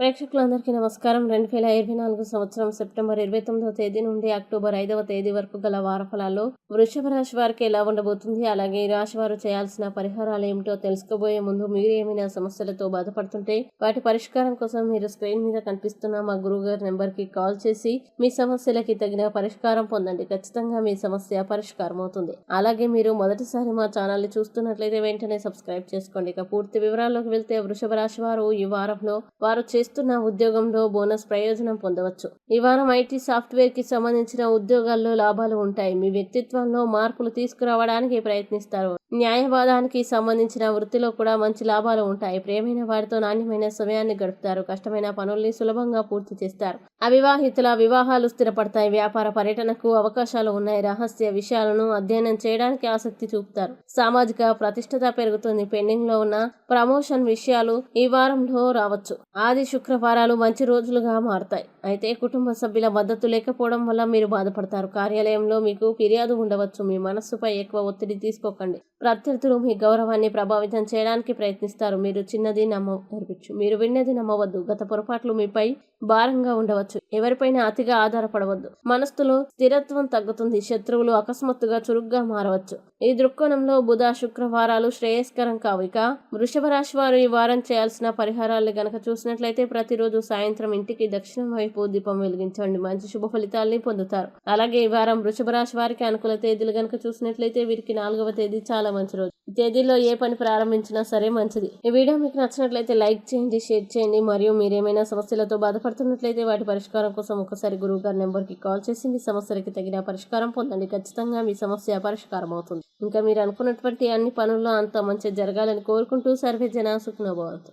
ప్రేక్షకులందరికీ నమస్కారం. రెండు వేల ఇరవై నాలుగు సంవత్సరం సెప్టెంబర్ ఇరవై తొమ్మిదవ తేదీ నుండి అక్టోబర్ ఐదవ తేదీ వరకు గల వారఫలాల్లో వృషభ రాశి వారికి ఎలా ఉండబోతుంది అలాగే ఈ రాశి వారు చేయాల్సిన పరిహారాలు ఏమిటో తెలుసుకోబోయే ముందు మీరు ఏమైనా సమస్యలతో బాధపడుతుంటే వాటి పరిష్కారం కోసం మీరు స్క్రీన్ మీద కనిపిస్తున్న మా గురువు గారి నెంబర్కి కాల్ చేసి మీ సమస్యలకి తగిన పరిష్కారం పొందండి. ఖచ్చితంగా మీ సమస్య పరిష్కారం అవుతుంది. అలాగే మీరు మొదటిసారి మా ఛానల్ చూస్తున్నట్లయితే వెంటనే సబ్స్క్రైబ్ చేసుకోండి. ఇక పూర్తి వివరాల్లోకి వెళ్తే వృషభ రాశి వారు ఈ వారంలో వారు చేస్తున్న ఉద్యోగంలో బోనస్ ప్రయోజనం పొందవచ్చు. ఈ వారం ఐటీ సాఫ్ట్వేర్కి సంబంధించిన ఉద్యోగాల్లో లాభాలు ఉంటాయి. మీ వ్యక్తిత్వంలో మార్పులు తీసుకురావడానికి ప్రయత్నిస్తారు. న్యాయవాదానికి సంబంధించిన వృత్తిలో కూడా మంచి లాభాలు ఉంటాయి. ప్రేమైన వారితో నాణ్యమైన సమయాన్ని గడుపుతారు. కష్టమైన పనుల్ని సులభంగా పూర్తి చేస్తారు. అవివాహితుల వివాహాలు స్థిరపడతాయి. వ్యాపార పర్యటనకు అవకాశాలు ఉన్నాయి. రహస్య విషయాలను అధ్యయనం చేయడానికి ఆసక్తి చూపుతారు. సామాజిక ప్రతిష్టత పెరుగుతుంది. పెండింగ్లో ఉన్న ప్రమోషన్ విషయాలు ఈ వారంలో రావచ్చు. ఆది శుక్రవారాలు మంచి రోజులుగా మారుతాయి. అయితే కుటుంబ సభ్యుల మద్దతు లేకపోవడం వల్ల మీరు బాధపడతారు. కార్యాలయంలో మీకు ఫిర్యాదు ఉండవచ్చు. మీ మనస్సుపై ఎక్కువ ఒత్తిడి తీసుకోకండి. ప్రత్యర్థులు మీ గౌరవాన్ని ప్రభావితం చేయడానికి ప్రయత్నిస్తారు. మీరు చిన్నది నమ్మవచ్చు మీరు విన్నది నమ్మవద్దు గత పొరపాట్లు మీపై భారంగా ఉండవచ్చు. ఎవరిపైన అతిగా ఆధారపడవద్దు. మనస్సులో స్థిరత్వం తగ్గుతుంది. శత్రువులు అకస్మాత్తుగా చురుగ్గా మారవచ్చు. ఈ దృక్కోణంలో బుధ శుక్రవారాలు శ్రేయస్కరం కావు. ఇక వృషభ రాశి వారు ఈ వారం చేయాల్సిన పరిహారాలు గనక చూసినట్లయితే ప్రతిరోజు సాయంత్రం ఇంటికి దక్షిణం వైపు దీపం వెలిగించండి. మంచి శుభ ఫలితాల్ని పొందుతారు. అలాగే ఈ వారం వృషభ రాశి వారికి అనుకూల తేదీలు గనక చూసినట్లయితే వీరికి నాలుగవ తేదీ చాలా మంచి రోజు. తేదీలో ఏ పని ప్రారంభించినా సరే మంచిది. ఈ వీడియో మీకు నచ్చినట్లయితే లైక్ చేయండి షేర్ చేయండి. మరియు మీరేమైనా సమస్యలతో బాధపడుతున్నట్లయితే వాటి పరిష్కారం కోసం ఒకసారి గురువు గారి నెంబర్కి కాల్ చేసి మీ సమస్యలకి తగిన పరిష్కారం పొందండి. ఖచ్చితంగా మీ సమస్య పరిష్కారం అవుతుంది ఇంకా మీరు అనుకున్నటువంటి అన్ని పనుల్లో అంత మంచి జరగాలని కోరుకుంటూ సర్వే జన సుఖనభవంతు